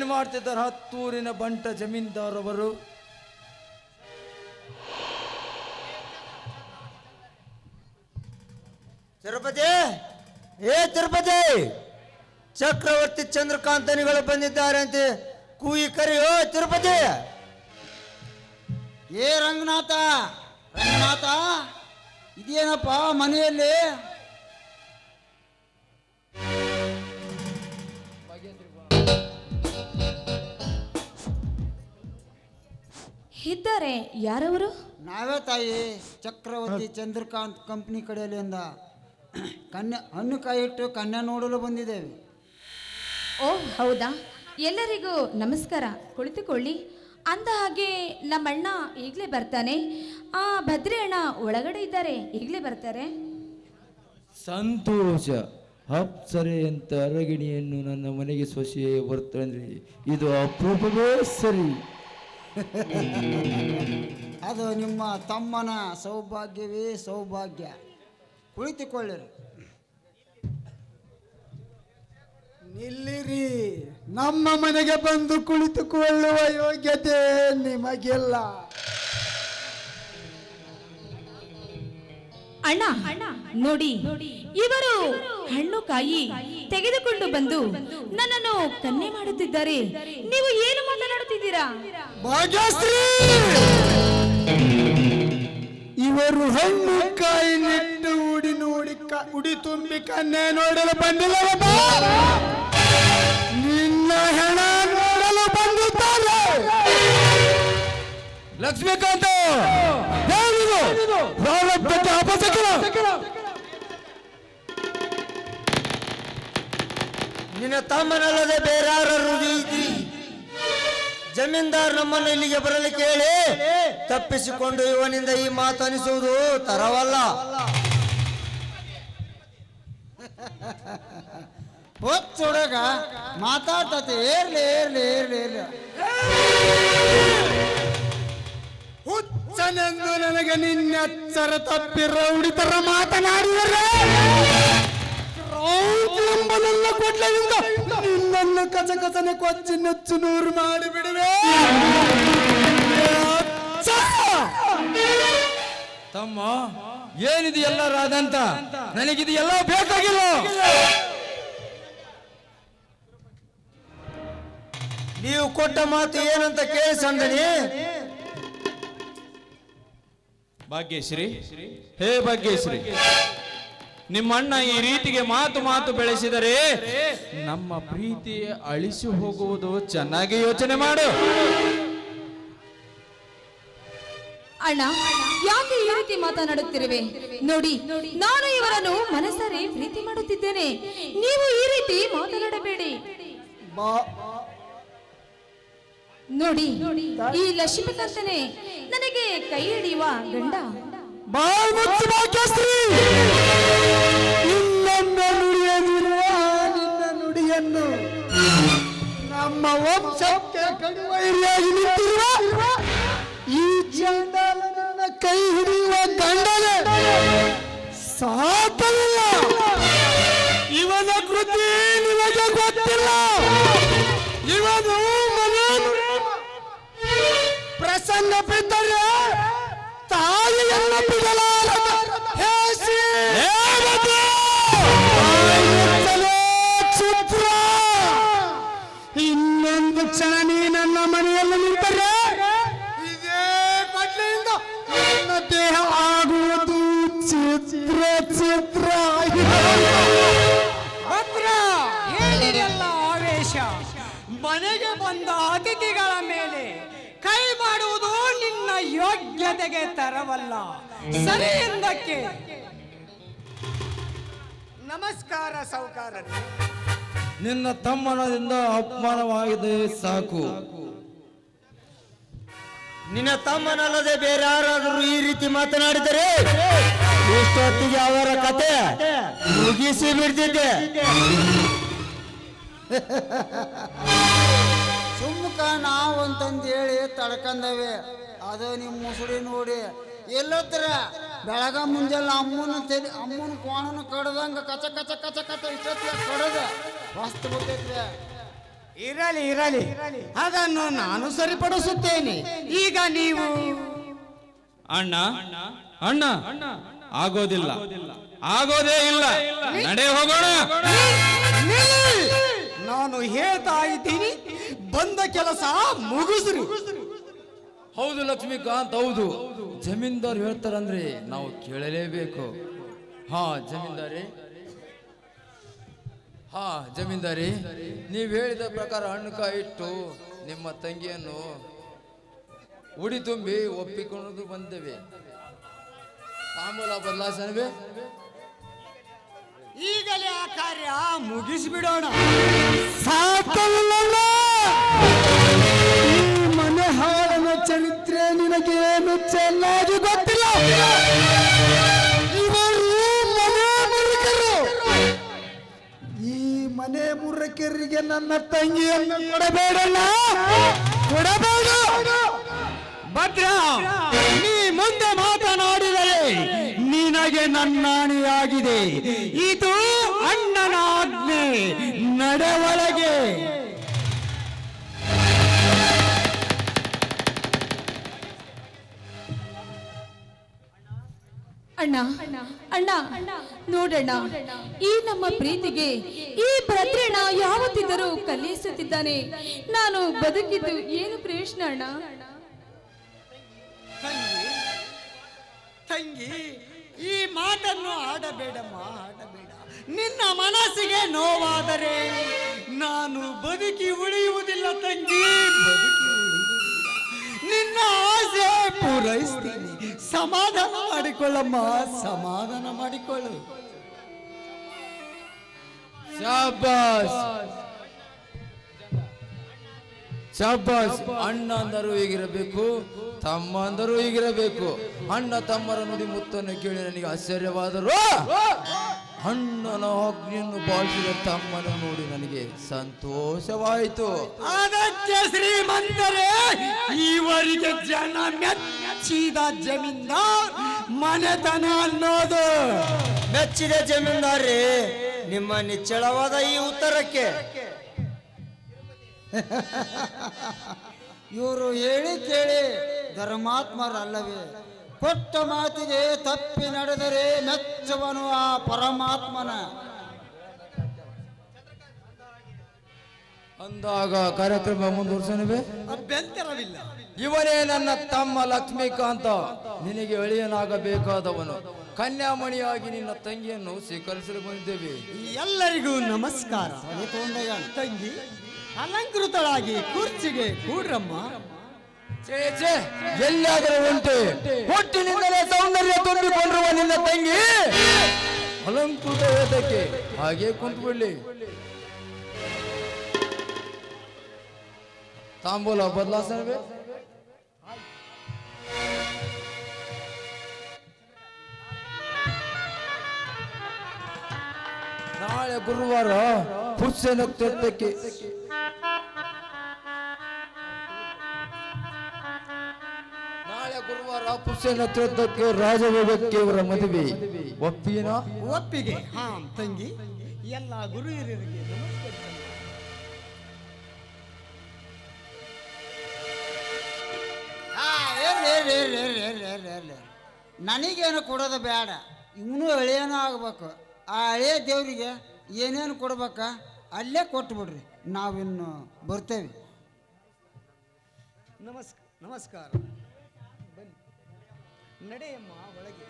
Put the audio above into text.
ಮಾಡ್ತಿದ್ದಾರೆ ಹತ್ತೂರಿನ ಬಂಟ ಜಮೀನ್ದಾರವರು? ತಿರುಪತಿ! ಏ ತಿರುಪತಿ! ಚಕ್ರವರ್ತಿ ಚಂದ್ರಕಾಂತನಿಗಳು ಬಂದಿದ್ದಾರೆ ಅಂತ ಕೂಯಿ ಕರೆಯೋ ತಿರುಪತಿ! ಏ ರಂಗನಾಥ! ರಂಗನಾಥ! ಇದೇನಪ್ಪ ಮನೆಯಲ್ಲಿ ಇದ್ದಾರೆ ಯಾರವರು? ನಾವೇ ತಾಯಿ ಚಕ್ರವರ್ತಿ ಚಂದ್ರಕಾಂತ್ ಕಂಪ್ನಿ ಕಡೆಯಲ್ಲಿಂದ ಕನ್ಯಾ ಹಣ್ಣು ಕಾಯಿ ಇಟ್ಟು ಕನ್ಯಾ ನೋಡಲು ಬಂದಿದ್ದೇವೆ. ಓ ಹೌದಾ? ಎಲ್ಲರಿಗೂ ನಮಸ್ಕಾರ. ಕುಳಿತುಕೊಳ್ಳಿ. ಅಂದ ಹಾಗೆ ನಮ್ಮಣ್ಣ ಈಗಲೇ ಬರ್ತಾನೆ. ಆ ಭದ್ರಿ ಅಣ್ಣ ಒಳಗಡೆ ಇದ್ದಾರೆ. ಈಗಲೇ ಬರ್ತಾರೆ. ಸಂತೋಷ ಅಪ್ಸರೆ ಅಂತ ಅರಗಿಣಿಯನ್ನು ನನ್ನ ಮನೆಗೆ ಸೊಸೆಯೇ ಬರ್ತಂದ್ರೆ ಇದು ಅಪ್ರೂಪವೇ ಸರಿ. ಅದು ನಿಮ್ಮ ತಮ್ಮನ ಸೌಭಾಗ್ಯವೇ ಸೌಭಾಗ್ಯ. ಕುಳಿತುಕೊಳ್ಳಿರಿ. ನಿಲ್ಲಿರಿ. ನಮ್ಮ ಮನೆಗೆ ಬಂದು ಕುಳಿತುಕೊಳ್ಳುವ ಯೋಗ್ಯತೆ ನಿಮಗಿಲ್ಲ. ಅಣ್ಣ ನೋಡಿ ಇವರು ಹಣ್ಣು ಕಾಯಿ ತೆಗೆದುಕೊಂಡು ಬಂದು ನನ್ನನ್ನು ಕನ್ನೆ ಮಾಡುತ್ತಿದ್ದಾರೆ. ನೀವು ಏನು ಮಾತನಾಡುತ್ತಿದ್ದೀರಾ? ಭಾಗ್ಯಶ್ರೀ ಇವರು ಹಣ್ಣು ಕಾಯಿ ನೆಟ್ಟು ಉಡಿ ನೋಡಿ ಉಡಿ ತುಂಬಿ ಕನ್ನೆ ನೋಡಲು ಬಂದಿಲ್ಲ ನಿನ್ನ ಹೆಣ ನೋಡಲು ಬಂದಿದ್ದಾರೆ ಲಕ್ಷ್ಮೀಕಾಂತ ನಿನ್ನ ತಮ್ಮನಲ್ಲದೆ ಬೇರಾರರು ಯಾರು ಇದ್ರಿ ಜಮೀನ್ದಾರ್ ನಮ್ಮನ್ನು ಇಲ್ಲಿಗೆ ಬರಲಿ ಕೇಳಿ ತಪ್ಪಿಸಿಕೊಂಡು ಇವನಿಂದ ಈ ಮಾತು ಅನಿಸುವುದು ತರವಲ್ಲ. ಹೊತ್ತು ಮಾತಾಡ್ತತೆ, ಏರ್ಲಿ ಏರ್ಲಿ ಏರ್ಲಿ ಏರ್ಲಿ. ಹುಚ್ಚನೆಂದು ನನಗೆ ನಿನ್ನೆಚ್ಚರ ತಪ್ಪಿರ ಉಡಿತರ ಮಾತನಾಡಿದರೆ. ರೌಡಿ ಕೊಡ್ಲಿಂದ ನಿನ್ನನ್ನು ಕಚ ಕಚನೆ ಕೊಚ್ಚಿ ನೆಚ್ಚು ನೂರು ಮಾಡಿ ಬಿಡುವೆ ತಮ್ಮ ಏನಿದು ಎಲ್ಲ ರಾದಂತ ನನಗಿದು ಎಲ್ಲ ಬೇಕಾಗಿಲ್ಲ. ನೀವು ಕೊಟ್ಟ ಮಾತು ಏನಂತ ಕೇಳಿ ಸಂದಣಿ ಭಾಗ್ಯಶ್ರೀ. ಹೇ ಭಾಗ್ಯಶ್ರೀ. ನಿಮ್ಮಣ್ಣ ಈ ರೀತಿಗೆ ಮಾತು ಮಾತು ಬೆಳೆಸಿದರೆ ನಮ್ಮ ಪ್ರೀತಿ ಅಳಿಸಿ ಹೋಗುವುದು ಚೆನ್ನಾಗಿ ಯೋಚನೆ ಮಾಡು. ಅಣ್ಣ ಯಾಕೆ ಈ ರೀತಿ ಮಾತನಾಡುತ್ತಿರುವೆ? ನೋಡಿ ನಾನು ಇವರನ್ನು ಮನಸಾರೆ ಪ್ರೀತಿ ಮಾಡುತ್ತಿದ್ದೇನೆ. ನೀವು ಈ ರೀತಿ ಮಾತನಾಡಬೇಡಿ. ನೋಡಿ ಈ ಲಕ್ಷ್ಮೀಕಾಂತನೇ ನನಗೆ ಕೈ ಹಿಡಿಯುವ ಗಂಡ. ನಿನ್ನ ನಮ್ಮ ವಂಶಕ್ಕೆ ಕಡಿಮೈರಿಯಾಗಿ ನಿಂತಿರುವ ಈ ಚಂಡಾಲನನ್ನ ಕೈ ಹಿಡಿಯುವ ಗಂಡನೆ ಸಾತಲಿಲ್ಲ ಇವನ ಕೃತಿ ನಿಮಗೆ ಗೊತ್ತಿಲ್ಲ. ಇವನು ಮನೆ ಪ್ರಸಂಗ ಬಿದ್ದರೆ ಕ್ಷಣ ನೀ ನನ್ನ ಮನೆಯಲ್ಲಿ ನಿಂತರೆ ನನ್ನ ದೇಹ ಆಗುವುದು ಚಿತ್ರ ಚಿತ್ರ. ಭದ್ರ ಹೇಳಿರಲ್ಲ ಆವೇಶ. ಮನೆಗೆ ಬಂದ ಅತಿಥಿಗಳ ಮೇಲೆ ಕೈ ಮಾಡುವುದು ನಿನ್ನ ಯೋಗ್ಯತೆಗೆ ತರವಲ್ಲ. ಸರಿ ಎಂದಕ್ಕೆ? ನಮಸ್ಕಾರ ಸೌಕಾರರೇ ನಿನ್ನ ತಮ್ಮನದಿಂದ ಅಪಮಾನವಾಗಿದೆ ಸಾಕು. ನಿನ್ನ ತಮ್ಮನಲ್ಲದೆ ಬೇರೆ ಯಾರಾದರೂ ಈ ರೀತಿ ಮಾತನಾಡಿದರೆ ಇಷ್ಟೊತ್ತಿಗೆ ಅವರ ಕತೆ ಮುಗಿಸಿ ಬಿಡ್ತಿದ್ದೆ. ಸುಮ್ಮಕ ನಾವು ಅಂತಂದು ಹೇಳಿ ತಡ್ಕಂದವೆ. ಅದು ನಿಮ್ಮ ಮುಸುಡಿ ನೋಡಿ. ಎಲ್ಲತ್ರ ಬೆಳಗ ಮುಂಜಾನೆ ಅಮ್ಮನ ತೆರಿ ಅಮ್ಮನ ಕೋಣನ ಕಡ್ದಂಗ ಕಚ ಕಚ ಕಚ ಕಚ ಇಷ್ಟೊತ್ತಿಗೆ ಕಡದ. ಮಸ್ತ್ ಇರಲಿ ಇರಲಿ. ಅದನ್ನು ನಾನು ಸರಿಪಡಿಸುತ್ತೇನೆ. ಈಗ ನೀವು ಅಣ್ಣ ಅಣ್ಣ ಆಗೋದಿಲ್ಲ. ಆಗೋದೇ ಇಲ್ಲ. ನಡೆ ಹೋಗೋಣ. ನಿಲ್ಲಿ! ನಾನು ಹೇಳ್ತಾ ಇದ್ದೀನಿ ಬಂದ ಕೆಲಸ ಮುಗಿಸ್ರಿ. ಹೌದು ಲಕ್ಷ್ಮೀಕಾಂತ್ ಹೌದು. ಜಮೀನ್ದಾರ್ ಹೇಳ್ತಾರಂದ್ರೆ ನಾವು ಕೇಳಲೇಬೇಕು. ಹಾ ಜಮೀನ್ದಾರಿ. ಹಾ ಜಮೀನ್ದಾರಿ ನೀವು ಹೇಳಿದ ಪ್ರಕಾರ ಹಣ್ಣುಕಾಯಿ ಇಟ್ಟು ನಿಮ್ಮ ತಂಗಿಯನ್ನು ಉಡಿ ತುಂಬಿ ಒಪ್ಪಿಕೊಂಡು ಬಂದೇವೆ. ತಾಂಬೂಲ ಬದಲಾಸನವೇ? ಈಗಲೇ ಆ ಕಾರ್ಯ ಮುಗಿಸಿಬಿಡೋಣ. ಸಾಕಲ್ಲ ಈ ಮನೆ ಹಾಳನ ಚರಿತ್ರೆ ನಿನಗೇನು ಚೆನ್ನಾಗಿ ಗೊತ್ತಿಲ್ಲ. ಮನೆ ಮುರುಕರಿಗೆ ನನ್ನ ತಂಗಿಯನ್ನು ಕೊಡಬೇಡಲ್ಲ ಕೊಡಬೇಡ. ಭದ್ರ ನೀ ಮುಂದೆ ಮಾತನಾಡಿದರೆ ನಿನಗೆ ನನ್ನಾಣಿಯಾಗಿದೆ. ಇದು ಅಣ್ಣನ ಆಜ್ಞೆ. ನಡೆವಳಗೆ ಅಣ್ಣ ಅಣ್ಣ ನೋಡಣ್ಣ ಈ ನಮ್ಮ ಪ್ರೀತಿಗೆ ಈ ಭದ್ರಣ್ಣ ಯಾವತ್ತಿದ್ದರೂ ಕಲಿಸುತ್ತಿದ್ದಾನೆ. ನಾನು ಬದುಕಿದ್ದು ಏನು ಪ್ರಯೋಜನ ಅಣ್ಣ? ತಂಗಿ ಈ ಮಾತನ್ನು ಆಡಬೇಡಮ್ಮ, ಆಡಬೇಡ. ನಿನ್ನ ಮನಸ್ಸಿಗೆ ನೋವಾದರೆ ನಾನು ಬದುಕಿ ಉಳಿಯುವುದಿಲ್ಲ ತಂಗಿ ನಿನ್ನ ಆಸೆ ಪೂರೈಸ್ತೀನಿ, ಸಮಾಧಾನ ಮಾಡಿಕೊಳ್ಳಮ್ಮ ಸಮಾಧಾನ ಮಾಡಿಕೊಳ್ಳು. ಶಾಬಾಸ್ ಶಾಬಾಸ್ ಅಣ್ಣ ಅಂದರು ಹೀಗಿರಬೇಕು ತಮ್ಮ ಅಂದರು ಹೀಗಿರಬೇಕು. ಅಣ್ಣ ತಮ್ಮರ ನುಡಿ ಮುತ್ತನ್ನು ಕೇಳಿ ನನಗೆ ಆಶ್ಚರ್ಯವಾದರು. ಅಣ್ಣನ ಅಗ್ನಿಯನ್ನು ಬಾಳಿಸಿದ ತಮ್ಮನ ನೋಡಿ ನನಗೆ ಸಂತೋಷವಾಯಿತು. ಅದಕ್ಕೆ ಶ್ರೀಮಂತರೇ ಈವರೆಗೆ ಜನ ಮೆಚ್ಚಿದ ಜಮೀನ್ದಾರ್ ಮನೆತನ ಅನ್ನೋದು. ಮೆಚ್ಚಿದೆ ಜಮೀನ್ದಾರಿ ನಿಮ್ಮ ನಿಚ್ಚಳವಾದ ಈ ಉತ್ತರಕ್ಕೆ. ಇವರು ಹೇಳಿ ಕೇಳಿ ಧರ್ಮಾತ್ಮರಲ್ಲವೇ. ಕೊಟ್ಟ ಮಾತಿಗೆ ತಪ್ಪಿ ನಡೆದರೆ ಮೆಚ್ಚುವನು ಆ ಪರಮಾತ್ಮನ. ಅಂದಾಗ ಕಾರ್ಯಕ್ರಮ ಮುಂದುವರ್ಸನವೇ ಅಭ್ಯಂತರವಿಲ್ಲ. ಇವನೇ ನನ್ನ ತಮ್ಮ ಲಕ್ಷ್ಮೀಕಾಂತ. ನಿನಗೆ ಎಳೆಯನಾಗಬೇಕಾದವನು. ಕನ್ಯಾಮಣಿಯಾಗಿ ನಿನ್ನ ತಂಗಿಯನ್ನು ಸ್ವೀಕರಿಸಲು ಬಂದಿದ್ದೇವೆ ಎಲ್ಲರಿಗೂ ನಮಸ್ಕಾರ. ತಂಗಿ ಅಲಂಕೃತಳಾಗಿ ಕುರ್ಚಿಗೆ ಕೂಡ್ರಮ್ಮ. ಛೇ, ಛೇ, ಎಲ್ಲಿಯಾದರೂ ಉಂಟೆ. ಹುಟ್ಟಿನಿಂದಲೇ ಸೌಂದರ್ಯ ತುಂಬಿಕೊಂಡಿರುವ ನಿನ್ನ ತಂಗಿ. ಅಲಂಕೃತ ಏತಕ್ಕೆ ಹಾಗೆ ಕುಂತ್ಕೊಳ್ಳಿ. ತಾಂಬೂಲ ಬದಲಾಸನವೇ ನಾಳೆ ಗುರುವಾರ ಹುಸೇನ ನಕ್ಷತ್ರಕ್ಕೆ ನಾಳೆ ಗುರುವಾರ ಪುಷ್ಯ ನಕ್ಷತ್ರಕ್ಕೆ ರಾಜಭೋಗಕ್ಕೆ ಇವರ ಮದುವೆ ಒಪ್ಪಿನ ಒಪ್ಪಿಗೆ ಹಾ ತಂಗಿ ಎಲ್ಲ ಗುರು ಹಿರಿಯರಿಗೆ ನಮಸ್ಕರಿಸೋಣ. ನನಗೇನು ಕೊಡೋದು ಬೇಡ ಇವನು ಹಳೆಯನೂ ಆಗಬೇಕು ಆ ಹಳೆಯ ದೇವರಿಗೆ ಏನೇನು ಕೊಡ್ಬೇಕ? ಅಲ್ಲೇ ಕೊಟ್ಬಿಡ್ರಿ ನಾವಿನ್ನು ಬರ್ತೇವೆ. ನಮಸ್ಕಾರ ನಮಸ್ಕಾರ. ಬನ್ನಿ. ನಡೆಯಮ್ಮ ಒಳಗೆ.